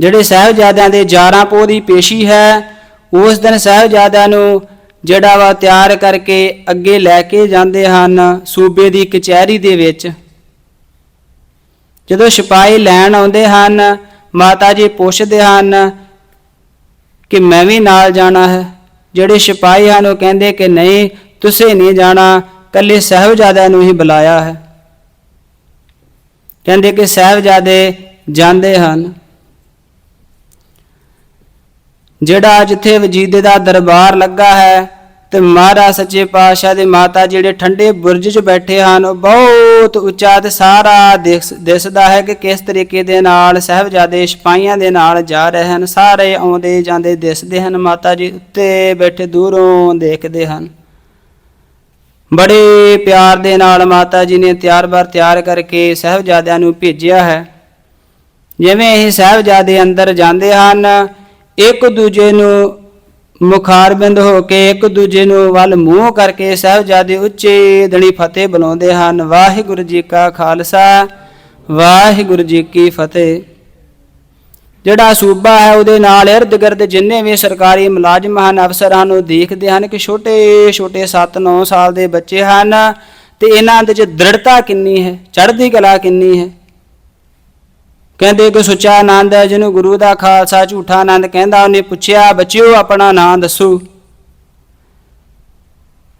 ਜਿਹੜੇ ਸਾਹਿਬਜ਼ਾਦਿਆਂ ਦੇ 11 ਪੋਹ ਦੀ ਪੇਸ਼ੀ ਹੈ, ਉਸ ਦਿਨ ਸਾਹਿਬਜ਼ਾਦਿਆਂ ਨੂੰ ਜਿਹੜਾ ਵਾ ਤਿਆਰ ਕਰਕੇ ਅੱਗੇ ਲੈ ਕੇ ਜਾਂਦੇ ਹਨ ਸੂਬੇ ਦੀ ਕਚਹਿਰੀ ਦੇ ਵਿੱਚ। ਜਦੋਂ ਸਿਪਾਹੀ ਲੈਣ ਆਉਂਦੇ ਹਨ, ਮਾਤਾ ਜੀ ਪੁੱਛਦੇ ਹਨ ਕਿ ਮੈਂ ਵੀ ਨਾਲ ਜਾਣਾ ਹੈ। ਜਿਹੜੇ ਸਿਪਾਹੀ ਹਨ, ਉਹ ਕਹਿੰਦੇ ਕਿ ਨਹੀਂ, ਤੁਸੀਂ ਨਹੀਂ ਜਾਣਾ ਕੱਲੇ ਸਾਹਿਬਜ਼ਾਦਿਆਂ ਨੂੰ ਹੀ ਬੁਲਾਇਆ ਹੈ। ਕਹਿੰਦੇ ਕਿ ਸਾਹਿਬਜ਼ਾਦੇ ਜਾਂਦੇ ਹਨ। ਜਿਹੜਾ ਜਿੱਥੇ ਵਜੀਦੇ ਦਾ ਦਰਬਾਰ ਲੱਗਾ ਹੈ ਤੇ ਮਹਾਰਾਜ ਸੱਚੇ ਪਾਤਸ਼ਾਹ ਦੇ ਮਾਤਾ ਜਿਹੜੇ ਠੰਡੇ ਬੁਰਜ 'ਚ ਬੈਠੇ ਹਨ, ਉਹ ਬਹੁਤ ਉੱਚਾ ਤੇ ਸਾਰਾ ਦਿਸ- ਦਿਸਦਾ ਹੈ ਕਿ ਕਿਸ ਤਰੀਕੇ ਦੇ ਨਾਲ ਸਾਹਿਬਜ਼ਾਦੇ ਸਿਪਾਹੀਆਂ ਦੇ ਨਾਲ ਜਾ ਰਹੇ ਹਨ। ਸਾਰੇ ਆਉਂਦੇ ਜਾਂਦੇ ਦਿਸਦੇ ਹਨ, ਮਾਤਾ ਜੀ ਉੱਤੇ ਬੈਠੇ ਦੂਰੋਂ ਦੇਖਦੇ ਹਨ। ਬੜੇ ਪਿਆਰ ਦੇ ਨਾਲ ਮਾਤਾ ਜੀ ਨੇ ਤਿਆਰ-ਬਰ ਤਿਆਰ ਕਰਕੇ ਸਾਹਿਬਜ਼ਾਦਿਆਂ ਨੂੰ ਭੇਜਿਆ ਹੈ। ਜਿਵੇਂ ਇਹ ਸਾਹਿਬਜ਼ਾਦੇ ਅੰਦਰ ਜਾਂਦੇ ਹਨ ਇੱਕ ਦੂਜੇ ਨੂੰ ਮੁਖਾਰਬਿੰਦ ਹੋ ਕੇ, ਇੱਕ ਦੂਜੇ ਨੂੰ ਵੱਲ ਮੂੰਹ ਕਰਕੇ ਸਾਹਿਬਜ਼ਾਦੇ ਉੱਚੇ ਦਣੀ ਫਤਿਹ ਬੁਲਾਉਂਦੇ ਹਨ। ਵਾਹਿਗੁਰੂ ਜੀ ਕਾ ਖਾਲਸਾ, ਵਾਹਿਗੁਰੂ ਜੀ ਕੀ ਫਤਿਹ। ਜਿਹੜਾ ਸੂਬਾ ਹੈ, ਉਹਦੇ ਨਾਲ ਇਰਦ ਗਿਰਦ ਜਿੰਨੇ ਵੀ ਸਰਕਾਰੀ ਮੁਲਾਜ਼ਮ ਹਨ, ਅਫਸਰਾਂ ਨੂੰ ਦੇਖਦੇ ਹਨ ਕਿ ਛੋਟੇ ਛੋਟੇ 7-9 ਸਾਲ ਦੇ ਬੱਚੇ ਹਨ ਤੇ ਇਹਨਾਂ ਦੇ ਵਿੱਚ ਦ੍ਰਿੜਤਾ ਕਿੰਨੀ ਹੈ, ਚੜ੍ਹਦੀ ਕਲਾ ਕਿੰਨੀ ਹੈ। ਕਹਿੰਦੇ ਕਿ ਸੁੱਚਾ ਆਨੰਦ ਹੈ, ਜਿਹਨੂੰ ਗੁਰੂ ਦਾ ਖਾਲਸਾ ਝੂਠਾ ਆਨੰਦ ਕਹਿੰਦਾ, ਉਹਨੇ ਪੁੱਛਿਆ, ਬੱਚਿਓ, ਆਪਣਾ ਨਾਂ ਦੱਸੋ।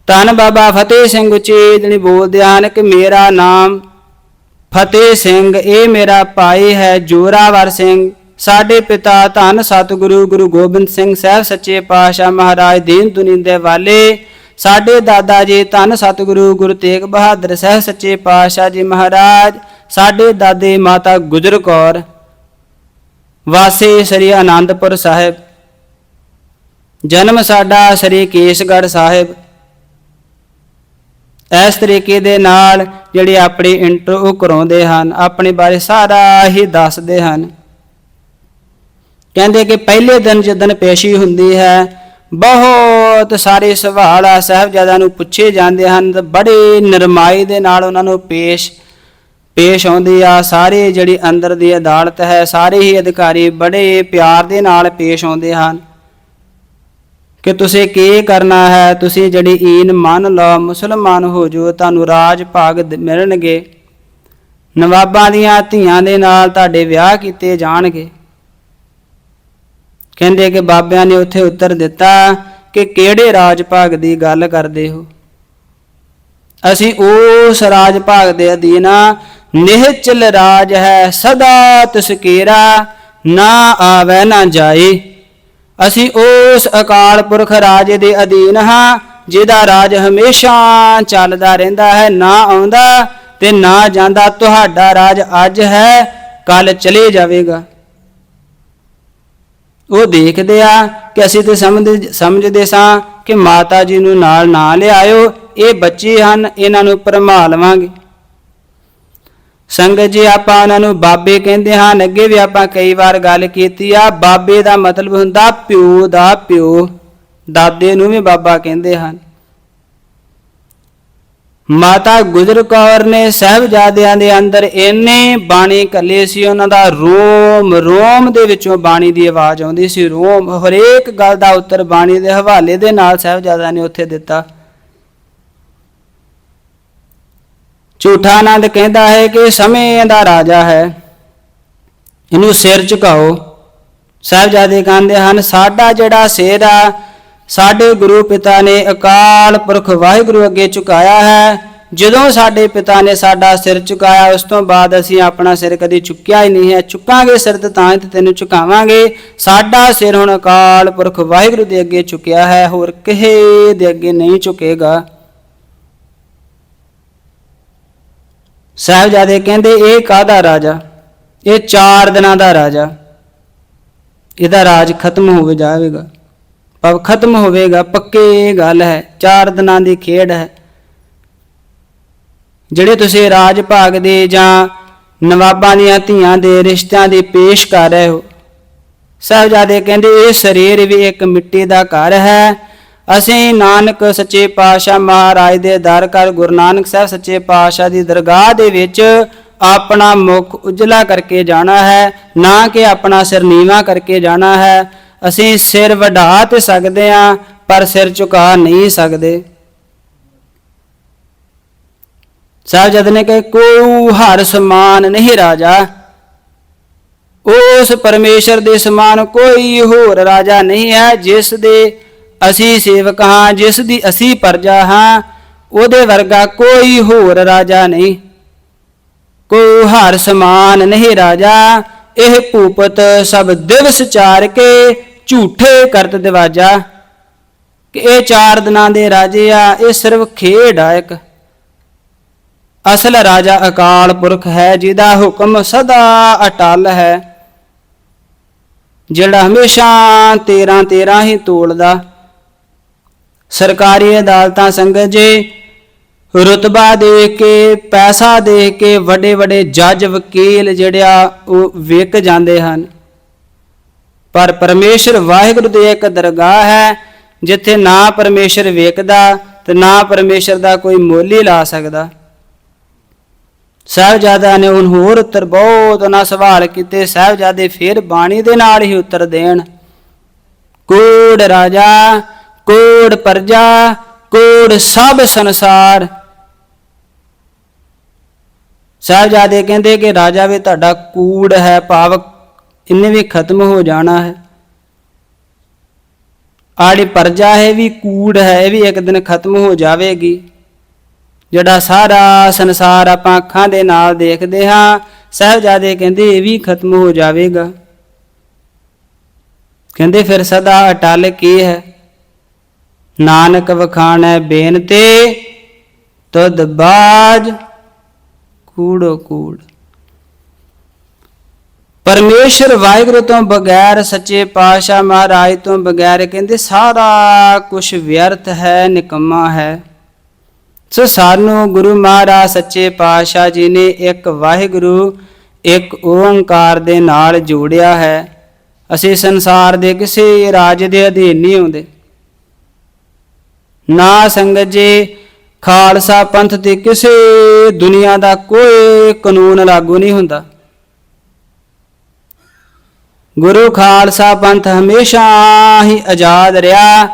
ਧੰਨ ਬਾਬਾ ਫਤਿਹ ਸਿੰਘ ਉੱਚੇ ਜਿਹਨੇ ਬੋਲਦੇ ਹਨ ਕਿ ਮੇਰਾ ਨਾਮ ਫਤਿਹ ਸਿੰਘ, ਇਹ ਮੇਰਾ ਭਾਈ ਹੈ ਜੋਰਾਵਰ ਸਿੰਘ। ਸਾਡੇ ਪਿਤਾ ਧੰਨ ਸਤਿਗੁਰੂ ਗੁਰੂ ਗੋਬਿੰਦ ਸਿੰਘ ਸਾਹਿਬ ਸੱਚੇ ਪਾਤਸ਼ਾਹ ਮਹਾਰਾਜ ਦੀਨ ਦੁਨੀ ਦੇ ਵਾਲੇ। ਸਾਡੇ ਦਾਦਾ ਜੀ ਧੰਨ ਸਤਿਗੁਰੂ ਗੁਰੂ ਤੇਗ ਬਹਾਦਰ ਸਾਹਿਬ ਸੱਚੇ ਪਾਤਸ਼ਾਹ ਜੀ ਮਹਾਰਾਜ। ਸਾਡੇ ਦਾਦੇ ਮਾਤਾ ਗੁਜਰ ਕੌਰ, ਵਾਸੀ ਸ੍ਰੀ ਆਨੰਦਪੁਰ ਸਾਹਿਬ, ਜਨਮ ਸਾਡਾ ਸ੍ਰੀ ਕੇਸਗੜ੍ਹ ਸਾਹਿਬ। ਇਸ ਤਰੀਕੇ ਦੇ ਨਾਲ ਜਿਹੜੇ ਆਪਣੀ ਇੰਟਰੋ ਕਰਾਉਂਦੇ ਹਨ, ਆਪਣੇ ਬਾਰੇ ਸਾਰਾ ਹੀ ਦੱਸਦੇ ਹਨ। ਕਹਿੰਦੇ ਕਿ ਪਹਿਲੇ ਦਿਨ ਜਦੋਂ ਪੇਸ਼ੀ ਹੁੰਦੀ ਹੈ, ਬਹੁਤ ਸਾਰੇ ਸਵਾਲ ਆ, ਸਾਹਿਬਜ਼ਾਦਿਆਂ ਨੂੰ ਪੁੱਛੇ ਜਾਂਦੇ ਹਨ ਤੇ ਬੜੇ ਨਰਮਾਈ ਦੇ ਨਾਲ ਉਹਨਾਂ ਨੂੰ ਪੇਸ਼ ਪੇਸ਼ ਆਉਂਦੀ ਆ, ਸਾਰੇ ਜਿਹੜੀ ਅੰਦਰ ਦੀ ਅਦਾਲਤ ਹੈ, ਸਾਰੇ ਹੀ ਅਧਿਕਾਰੀ ਬੜੇ ਪਿਆਰ ਦੇ ਨਾਲ ਪੇਸ਼ ਆਉਂਦੇ ਹਨ। ਕਿ ਤੁਸੀਂ ਕੀ ਕਰਨਾ ਹੈ? ਤੁਸੀਂ ਜਿਹੜੀ ਈਨ ਮੰਨ ਲਓ, ਮੁਸਲਮਾਨ ਹੋ ਜੋ ਤੁਹਾਨੂੰ ਰਾਜ ਭਾਗ ਮਿਲਣਗੇ। ਨਵਾਬਾਂ ਦੀਆਂ ਧੀਆਂ ਦੇ ਨਾਲ ਤੁਹਾਡੇ ਵਿਆਹ ਕੀਤੇ ਜਾਣਗੇ। ਕਹਿੰਦੇ ਕਿ ਬਾਬਿਆਂ ਨੇ ਉੱਥੇ ਉੱਤਰ ਦਿੱਤਾ ਕਿ ਕਿਹੜੇ ਰਾਜ ਭਾਗ ਦੀ ਗੱਲ ਕਰਦੇ ਹੋ? ਅਸੀਂ ਉਸ ਰਾਜ ਭਾਗ ਦੇ ਅਧੀਨ ਨਿਹਚਲ ਰਾਜ ਹੈ ਸਦਾ ਤਸਕੀਰਾ ਨਾ ਆਵੇ ਨਾ ਜਾਏ। ਅਸੀਂ ਉਸ ਅਕਾਲ ਪੁਰਖ ਰਾਜ ਦੇ ਅਧੀਨ ਹਾਂ, ਜਿਹਦਾ ਰਾਜ ਹਮੇਸ਼ਾ ਚੱਲਦਾ ਰਹਿੰਦਾ ਹੈ, ਨਾ ਆਉਂਦਾ ਤੇ ਨਾ ਜਾਂਦਾ। ਤੁਹਾਡਾ ਰਾਜ ਅੱਜ ਹੈ ਕੱਲ ਚਲੇ ਜਾਵੇਗਾ। ਉਹ ਦੇਖਦੇ ਆ ਕਿ ਅਸੀਂ ਤੇ ਸਮਝਦੇ ਸਮਝਦੇ ਸਾਂ ਕਿ ਮਾਤਾ ਜੀ ਨੂੰ ਨਾਲ ਨਾ ਲਿਆਇਓ। ਇਹ ਬੱਚੇ ਹਨ, ਇਹਨਾਂ ਨੂੰ ਪਰਮਾ ਲਵਾਂਗੇ। ਸੰਗਤ ਜੀ ਆਪਾਂ ਉਹਨਾਂ ਨੂੰ ਬਾਬੇ ਕਹਿੰਦੇ ਹਨ ਅੱਗੇ ਵੀ ਆਪਾਂ ਕਈ ਵਾਰ ਗੱਲ ਕੀਤੀ ਆ, ਬਾਬੇ ਦਾ ਮਤਲਬ ਹੁੰਦਾ ਪਿਓ ਦਾ ਪਿਓ, ਦਾਦੇ ਨੂੰ ਵੀ ਬਾਬਾ ਕਹਿੰਦੇ ਹਨ। ਮਾਤਾ ਗੁਜਰ ਕੌਰ ਨੇ ਸਹਿਬਜ਼ਾਦਿਆਂ ਦੇ ਅੰਦਰ ਇੰਨੇ ਬਾਣੀ ਕੱਲੇ ਸੀ, ਉਹਨਾਂ ਦਾ ਰੋਮ ਰੋਮ ਦੇ ਵਿੱਚੋਂ ਬਾਣੀ ਦੀ ਆਵਾਜ਼ ਆਉਂਦੀ ਸੀ, ਰੋਮ ਹਰੇਕ ਗੱਲ ਦਾ ਉੱਤਰ ਬਾਣੀ ਦੇ ਹਵਾਲੇ ਦੇ ਨਾਲ ਸਹਿਬਜ਼ਾਦਿਆਂ ਨੇ ਉੱਥੇ ਦਿੱਤਾ। ਝੂਠਾ ਆਨੰਦ ਕਹਿੰਦਾ ਹੈ ਕਿ ਸਮੇਂ ਦਾ ਰਾਜਾ ਹੈ। ਇਹਨੂੰ ਸਿਰ ਝੁਕਾਓ। ਸਾਹਿਬਜ਼ਾਦੇ ਕਹਿੰਦੇ ਹਨ, ਸਾਡਾ ਜਿਹੜਾ ਸਿਰ ਆ, ਸਾਡੇ ਗੁਰੂ ਪਿਤਾ ਨੇ ਅਕਾਲ ਪੁਰਖ ਵਾਹਿਗੁਰੂ ਅੱਗੇ ਝੁਕਾਇਆ ਹੈ। ਜਦੋਂ ਸਾਡੇ ਪਿਤਾ ਨੇ ਸਾਡਾ ਸਿਰ ਝੁਕਾਇਆ, ਉਸ ਤੋਂ ਬਾਅਦ ਅਸੀਂ ਆਪਣਾ ਸਿਰ ਕਦੇ ਚੁੱਕਿਆ ਹੀ ਨਹੀਂ ਹੈ। ਚੁੱਕਾਂਗੇ ਸਿਰ ਤੇ ਤਾਂ ਹੀ ਤੈਨੂੰ ਝੁਕਾਵਾਂਗੇ। ਸਾਡਾ ਸਿਰ ਹੁਣ ਅਕਾਲ ਪੁਰਖ ਵਾਹਿਗੁਰੂ ਦੇ ਅੱਗੇ ਝੁਕਿਆ ਹੈ, ਹੋਰ ਕਿਸੇ ਦੇ ਅੱਗੇ ਨਹੀਂ ਝੁਕੇਗਾ। ਸਾਹਿਬਜ਼ਾਦੇ ਕਹਿੰਦੇ, ਇਹ ਕਾਹਦਾ ਰਾਜਾ? ਇਹ ਚਾਰ ਦਿਨਾਂ ਦਾ ਰਾਜਾ। ਇਹਦਾ ਰਾਜ ਖਤਮ ਹੋ ਜਾਵੇਗਾ। ਪਵ ਖਤਮ ਹੋਵੇਗਾ, ਪੱਕੇ ਇਹ ਗੱਲ ਹੈ। ਚਾਰ ਦਿਨਾਂ ਦੀ ਖੇਡ ਹੈ। ਜਿਹੜੇ ਤੁਸੀਂ ਰਾਜ ਭਾਗ ਦੇ ਜਾਂ ਨਵਾਬਾਂ ਦੀਆਂ ਧੀਆਂ ਦੇ ਰਿਸ਼ਤਿਆਂ ਦੀ ਪੇਸ਼ ਕਰ ਰਹੇ ਹੋ, ਸਾਹਿਬਜ਼ਾਦੇ ਕਹਿੰਦੇ, ਇਹ ਸਰੀਰ ਵੀ ਇੱਕ ਮਿੱਟੀ ਦਾ ਘਰ ਹੈ। ਅਸੀਂ ਨਾਨਕ ਸੱਚੇ ਪਾਤਸ਼ਾਹ ਮਹਾਰਾਜ ਦੇ ਦਰ ਕਰ ਗੁਰੂ ਨਾਨਕ ਸਾਹਿਬ ਸੱਚੇ ਪਾਤਸ਼ਾਹ ਦੀ ਦਰਗਾਹ ਦੇ ਵਿੱਚ ਆਪਣਾ ਮੁਖ ਉਜਲਾ ਕਰਕੇ ਜਾਣਾ ਹੈ, ਨਾ ਕਿ ਆਪਣਾ ਸਿਰ ਨੀਵਾ ਕਰਕੇ ਜਾਣਾ ਹੈ। ਅਸੀਂ ਸਿਰ ਵਢਾ ਤੇ ਸਕਦੇ ਹਾਂ, ਪਰ ਸਿਰ ਝੁਕਾ ਨਹੀਂ ਸਕਦੇ। ਸਾਹਿਬਜ਼ਾਦੇ ਨੇ ਕਿ ਕੋਈ ਹਰ ਸਮਾਨ ਨਹੀਂ ਰਾਜਾ। ਉਸ ਪਰਮੇਸ਼ਰ ਦੇ ਸਮਾਨ ਕੋਈ ਹੋਰ ਰਾਜਾ ਨਹੀਂ ਹੈ, ਜਿਸ ਦੇ ਅਸੀਂ ਸੇਵਕ ਹਾਂ, ਜਿਸ ਦੀ ਅਸੀਂ ਪਰਜਾ ਹਾਂ, ਉਹਦੇ ਵਰਗਾ ਕੋਈ ਹੋਰ ਰਾਜਾ ਨਹੀਂ। ਕੋ ਹਰ ਸਮਾਨ ਨਹੀਂ ਰਾਜਾ, ਇਹ ਭੂਪਤ ਸਭ ਦਿਵਸ ਚਾਰ ਕੇ ਝੂਠੇ ਕਰਤ ਦਿਵਾਜਾ। ਕਿ ਇਹ ਚਾਰ ਦਿਨਾਂ ਦੇ ਰਾਜੇ ਆ, ਇਹ ਸਿਰਫ ਖੇਡ ਆ ਇੱਕ। ਅਸਲ ਰਾਜਾ ਅਕਾਲ ਪੁਰਖ ਹੈ, ਜਿਹਦਾ ਹੁਕਮ ਸਦਾ ਅਟਲ ਹੈ। ਜਿਹੜਾ ਹਮੇਸ਼ਾ 13 13 ਹੀ ਤੋਲਦਾ। ਸਰਕਾਰੀ ਅਦਾਲਤਾਂ ਸੰਗਤ ਜੀ, ਰੁਤਬਾ ਦੇ ਕੇ, ਪੈਸਾ ਦੇ ਕੇ ਵੱਡੇ ਵੱਡੇ ਜੱਜ, ਵਕੀਲ ਜਿਹੜਿਆ ਉਹ ਵਿਕ ਜਾਂਦੇ ਹਨ। ਪਰ ਪਰਮੇਸ਼ਰ ਵਾਹਿਗੁਰੂ ਦੀ ਇੱਕ ਦਰਗਾਹ ਹੈ, ਜਿੱਥੇ ਨਾ ਪਰਮੇਸ਼ਰ ਵੇਖਦਾ ਤੇ ਨਾ ਪਰਮੇਸ਼ਰ ਦਾ ਕੋਈ ਮੁੱਲ ਹੀ ਲਾ ਸਕਦਾ। ਸਾਹਿਬਜ਼ਾਦਾ ਨੇ ਹੁਣ ਹੋਰ ਉੱਤਰ ਬਹੁਤ ਉਹਨਾਂ ਸਵਾਲ ਕੀਤੇ, ਸਾਹਿਬਜ਼ਾਦੇ ਫਿਰ ਬਾਣੀ ਦੇ ਨਾਲ ਹੀ ਉੱਤਰ ਦੇਣ। ਕੋੜ ਰਾਜਾ ਕੋੜ ਪਰਜਾ, ਕੋੜ ਸਭ ਸੰਸਾਰ। ਸਾਹਿਬਜ਼ਾਦੇ ਕਹਿੰਦੇ ਕਿ ਰਾਜਾ ਵੀ ਤੁਹਾਡਾ ਕੂੜ ਹੈ ਭਾਵ ਇਹਨੇ ਵੀ ਖਤਮ ਹੋ ਜਾਣਾ ਹੈ। ਆੜੀ ਪਰਜਾ ਹੈ ਵੀ ਕੂੜ ਹੈ, ਇਹ ਵੀ ਇੱਕ ਦਿਨ ਖਤਮ ਹੋ ਜਾਵੇਗੀ। ਜਿਹੜਾ ਸਾਰਾ ਸੰਸਾਰ ਆਪਾਂ ਅੱਖਾਂ ਦੇ ਨਾਲ ਦੇਖਦੇ ਹਾਂ, ਸਹਿਬਜ਼ਾਦੇ ਕਹਿੰਦੇ ਇਹ ਵੀ ਖਤਮ ਹੋ ਜਾਵੇਗਾ। ਕਹਿੰਦੇ ਫਿਰ ਸਦਾ ਅਟਲ ਕੀ ਹੈ? ਨਾਨਕ ਵਖਾਣੈ ਬੇਨਤੇ ਤਦ ਬਾਜ ਕੂੜੋ ਕੂੜ। ਪਰਮੇਸ਼ਰ ਵਾਹਿਗੁਰੂ ਤੋਂ ਬਗੈਰ ਸੱਚੇ ਪਾਤਸ਼ਾਹ ਮਹਾਰਾਜ ਤੋਂ ਬਗੈਰ ਕਹਿੰਦੇ, ਸਾਰਾ ਕੁਝ ਵਿਅਰਥ ਹੈ, ਨਿਕੰਮਾ ਹੈ। ਸੋ ਸਾਨੂੰ ਗੁਰੂ ਮਹਾਰਾਜ, ਸੱਚੇ ਪਾਤਸ਼ਾਹ ਜੀ ਨੇ ਇੱਕ ਵਾਹਿਗੁਰੂ, ਇੱਕ ਓੰਕਾਰ ਦੇ ਨਾਲ ਜੋੜਿਆ ਹੈ। ਅਸੀਂ ਸੰਸਾਰ ਦੇ ਕਿਸੇ ਰਾਜ ਦੇ ਅਧੀਨ ਨਹੀਂ ਆਉਂਦੇ। ਨਾ ਸੰਗਤ ਜੀ, ਖਾਲਸਾ ਪੰਥ ਤੇ ਕਿਸੇ ਦੁਨੀਆ ਦਾ ਕੋਈ ਕਾਨੂੰਨ ਲਾਗੂ ਨਹੀਂ ਹੁੰਦਾ। ਗੁਰੂ ਖਾਲਸਾ ਪੰਥ ਹਮੇਸ਼ਾ ਹੀ ਆਜ਼ਾਦ ਰਿਹਾ,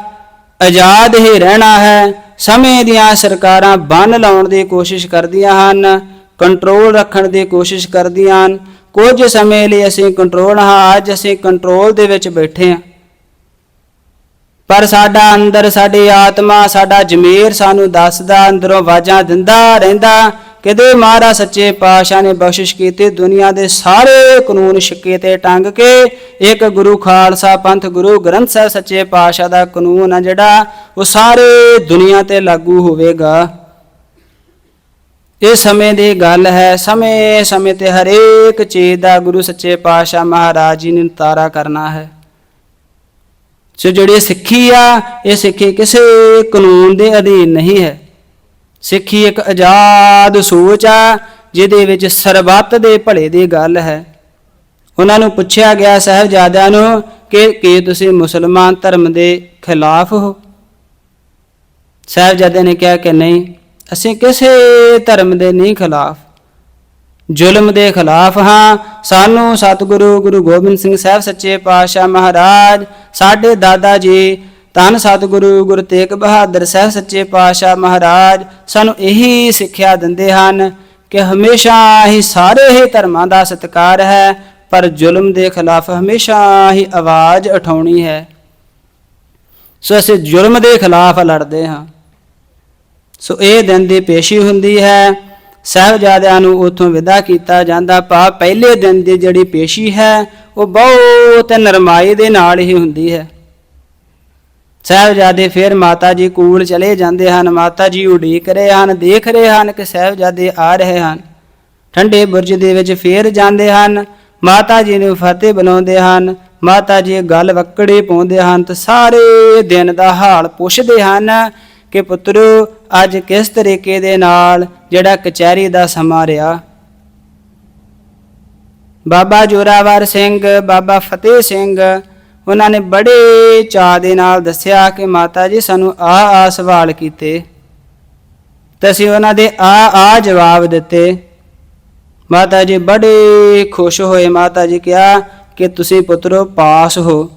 ਆਜ਼ਾਦ ਹੀ ਰਹਿਣਾ ਹੈ। ਸਮੇਂ ਦੀਆਂ ਸਰਕਾਰਾਂ ਬੰਨ ਲਾਉਣ ਦੀ ਕੋਸ਼ਿਸ਼ ਕਰਦੀਆਂ ਹਨ, ਕੰਟਰੋਲ ਰੱਖਣ ਦੀ ਕੋਸ਼ਿਸ਼ ਕਰਦੀਆਂ ਹਨ। ਕੁਝ ਸਮੇਂ ਲਈ ਅਸੀਂ ਕੰਟਰੋਲ, ਹਾਂ, ਅੱਜ ਅਸੀਂ ਕੰਟਰੋਲ ਦੇ ਵਿੱਚ ਬੈਠੇ ਹਾਂ। ਪਰ ਸਾਡਾ ਅੰਦਰ, ਸਾਡੀ ਆਤਮਾ, ਸਾਡਾ ਜ਼ਮੀਰ ਸਾਨੂੰ ਦੱਸਦਾ, ਅੰਦਰੋਂ ਆਵਾਜ਼ਾਂ ਦਿੰਦਾ ਰਹਿੰਦਾ। ਕਿਤੇ ਮਹਾਰਾਜ ਸੱਚੇ ਪਾਤਸ਼ਾਹ ਨੇ ਬਖਸ਼ਿਸ਼ ਕੀਤੀ, ਦੁਨੀਆ ਦੇ ਸਾਰੇ ਕਾਨੂੰਨ ਛਿੱਕੇ ਤੇ ਟੰਗ ਕੇ, ਇੱਕ ਗੁਰੂ ਖਾਲਸਾ ਪੰਥ, ਗੁਰੂ ਗ੍ਰੰਥ ਸਾਹਿਬ ਸੱਚੇ ਪਾਤਸ਼ਾਹ ਦਾ ਕਾਨੂੰਨ ਆ ਜਿਹੜਾ, ਉਹ ਸਾਰੇ ਦੁਨੀਆ ਤੇ ਲਾਗੂ ਹੋਵੇਗਾ। ਇਹ ਸਮੇਂ ਦੀ ਗੱਲ ਹੈ ਸਮੇਂ ਸਮੇਂ ਤੇ ਹਰੇਕ ਚੀਜ਼ ਦਾ ਗੁਰੂ ਸੱਚੇ ਪਾਤਸ਼ਾਹ ਮਹਾਰਾਜ ਜੀ ਨੇ ਨਿਤਾਰਾ ਕਰਨਾ ਹੈ। ਸੋ ਜਿਹੜੀ ਸਿੱਖੀ ਆ, ਇਹ ਸਿੱਖੀ ਕਿਸੇ ਕਾਨੂੰਨ ਦੇ ਅਧੀਨ ਨਹੀਂ ਹੈ। ਸਿੱਖੀ ਇੱਕ ਆਜ਼ਾਦ ਸੋਚ ਆ, ਜਿਹਦੇ ਵਿੱਚ ਸਰਬੱਤ ਦੇ ਭਲੇ ਦੀ ਗੱਲ ਹੈ। ਉਹਨਾਂ ਨੂੰ ਪੁੱਛਿਆ ਗਿਆ ਸਾਹਿਬਜ਼ਾਦਿਆਂ ਨੂੰ ਕਿ ਕੀ ਤੁਸੀਂ ਮੁਸਲਮਾਨ ਧਰਮ ਦੇ ਖਿਲਾਫ ਹੋ? ਸਾਹਿਬਜ਼ਾਦੇ ਨੇ ਕਿਹਾ ਕਿ ਨਹੀਂ, ਅਸੀਂ ਕਿਸੇ ਧਰਮ ਦੇ ਨਹੀਂ ਖਿਲਾਫ। ਜ਼ੁਲਮ ਦੇ ਖਿਲਾਫ ਹਾਂ। ਸਾਨੂੰ ਸਤਿਗੁਰੂ ਗੁਰੂ ਗੋਬਿੰਦ ਸਿੰਘ ਸਾਹਿਬ ਸੱਚੇ ਪਾਤਸ਼ਾਹ ਮਹਾਰਾਜ, ਸਾਡੇ ਦਾਦਾ ਜੀ, ਧੰਨ ਸਤਿਗੁਰੂ ਗੁਰੂ ਤੇਗ ਬਹਾਦਰ ਸਾਹਿਬ ਸੱਚੇ ਪਾਤਸ਼ਾਹ ਮਹਾਰਾਜ, ਸਾਨੂੰ ਇਹੀ ਸਿੱਖਿਆ ਦਿੰਦੇ ਹਨ ਕਿ ਹਮੇਸ਼ਾ ਹੀ ਸਾਰੇ ਹੀ ਧਰਮਾਂ ਦਾ ਸਤਿਕਾਰ ਹੈ, ਪਰ ਜ਼ੁਲਮ ਦੇ ਖਿਲਾਫ ਹਮੇਸ਼ਾ ਹੀ ਆਵਾਜ਼ ਉਠਾਉਣੀ ਹੈ। ਸੋ ਅਸੀਂ ਜ਼ੁਲਮ ਦੇ ਖਿਲਾਫ ਲੜਦੇ ਹਾਂ। ਸੋ ਇਹ ਦਿਨ ਦੀ ਪੇਸ਼ੀ ਹੁੰਦੀ ਹੈ ਸਾਹਿਬਜ਼ਾਦਿਆਂ ਨੂੰ ਉਥੋਂ ਵਿਦਾ ਕੀਤਾ ਜਾਂਦਾ। ਭਾਵ ਪਹਿਲੇ ਦਿਨ ਦੀ ਜਿਹੜੀ ਪੇਸ਼ੀ ਹੈ, ਉਹ ਬਹੁਤ ਨਰਮਾਈ ਦੇ ਨਾਲ ਹੀ ਹੁੰਦੀ ਹੈ। ਸਾਹਿਬਜ਼ਾਦੇ ਫਿਰ ਮਾਤਾ ਜੀ ਕੋਲ ਚਲੇ ਜਾਂਦੇ ਹਨ। ਮਾਤਾ ਜੀ ਉਡੀਕ ਰਹੇ ਹਨ, ਦੇਖ ਰਹੇ ਹਨ ਕਿ ਸਾਹਿਬਜ਼ਾਦੇ ਆ ਰਹੇ ਹਨ। ਠੰਡੇ ਬੁਰਜ ਦੇ ਵਿੱਚ ਫੇਰ ਜਾਂਦੇ ਹਨ। ਮਾਤਾ ਜੀ ਨੂੰ ਫਤਿਹ ਬੁਲਾਉਂਦੇ ਹਨ। ਮਾਤਾ ਜੀ ਗੱਲ ਵਕੜੇ ਪਾਉਂਦੇ ਹਨ ਤੇ ਸਾਰੇ ਦਿਨ ਦਾ ਹਾਲ ਪੁੱਛਦੇ ਹਨ ਕਿ ਪੁੱਤਰੋ, ਅੱਜ ਕਿਸ ਤਰੀਕੇ ਦੇ ਨਾਲ ਜਿਹੜਾ ਕਚਹਿਰੀ ਦਾ ਸਮਾਂ ਰਿਹਾ? ਬਾਬਾ ਜੋਰਾਵਰ ਸਿੰਘ, ਬਾਬਾ ਫਤਿਹ ਸਿੰਘ, ਉਹਨਾਂ ਨੇ ਬੜੇ ਚਾਅ ਦੇ ਨਾਲ ਦੱਸਿਆ ਕਿ ਮਾਤਾ ਜੀ, ਸਾਨੂੰ ਆ ਆ ਸਵਾਲ ਕੀਤੇ। ਤੇ ਅਸੀਂ ਉਹਨਾਂ ਦੇ ਆ ਆ ਜਵਾਬ ਦਿੱਤੇ। ਮਾਤਾ ਜੀ ਬੜੇ ਖੁਸ਼ ਹੋਏ। ਮਾਤਾ ਜੀ ਕਿਹਾ ਕਿ ਤੁਸੀਂ ਪੁੱਤਰੋ ਪਾਸ ਹੋ।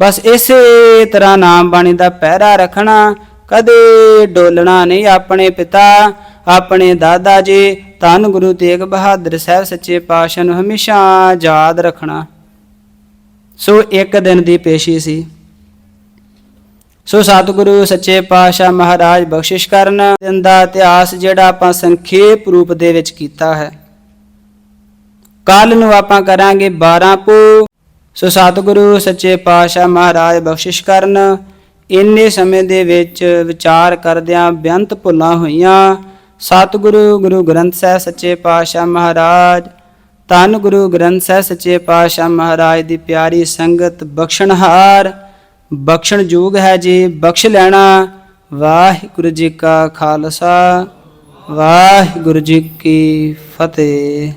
ਬਸ ਇਸੇ ਤਰ੍ਹਾਂ ਨਾਮ ਬਾਣੀ ਦਾ ਪਹਿਰਾ ਰੱਖਣਾ, ਕਦੇ ਡੋਲਣਾ ਨਹੀਂ ਆਪਣੇ ਪਿਤਾ, ਆਪਣੇ ਦਾਦਾ ਜੀ, ਧੰਨ ਗੁਰੂ ਤੇਗ ਬਹਾਦਰ ਸਾਹਿਬ ਸੱਚੇ ਪਾਤਸ਼ਾਹ ਨੂੰ ਹਮੇਸ਼ਾ ਯਾਦ ਰੱਖਣਾ। ਸੋ ਇੱਕ ਦਿਨ ਦੀ ਪੇਸ਼ੀ ਸੀ। ਸੋ ਸਤਿਗੁਰੂ ਸੱਚੇ ਪਾਤਸ਼ਾਹ ਮਹਾਰਾਜ ਬਖਸ਼ਿਸ਼ ਕਰਨ ਦਿਨ ਦਾ ਇਤਿਹਾਸ ਜਿਹੜਾ ਆਪਾਂ ਸੰਖੇਪ ਰੂਪ ਦੇ ਵਿੱਚ ਕੀਤਾ ਹੈ। ਕੱਲ ਨੂੰ ਆਪਾਂ ਕਰਾਂਗੇ 12 ਪੋ ਸੋ ਸਤਿਗੁਰੂ, ਸੱਚੇ ਪਾਤਸ਼ਾਹ ਮਹਾਰਾਜ ਬਖਸ਼ਿਸ਼ ਕਰਨ। ਇੰਨੇ ਸਮੇਂ ਦੇ ਵਿੱਚ ਵਿਚਾਰ ਕਰਦਿਆਂ ਬੇਅੰਤ ਭੁੱਲਾਂ ਹੋਈਆਂ। ਸਤਿਗੁਰੂ, ਗੁਰੂ ਗ੍ਰੰਥ ਸਾਹਿਬ, ਸੱਚੇ ਪਾਤਸ਼ਾਹ ਮਹਾਰਾਜ। ਧੰਨ ਗੁਰੂ ਗ੍ਰੰਥ ਸਾਹਿਬ, ਸੱਚੇ ਪਾਤਸ਼ਾਹ ਮਹਾਰਾਜ ਦੀ ਪਿਆਰੀ ਸੰਗਤ ਬਖਸ਼ਣਹਾਰ। ਬਖਸ਼ਣ ਯੋਗ ਹੈ ਜੀ, ਬਖਸ਼ ਲੈਣਾ। ਵਾਹਿਗੁਰੂ ਜੀ ਕਾ ਖਾਲਸਾ, ਵਾਹਿਗੁਰੂ ਜੀ ਕੀ ਫਤਿਹ।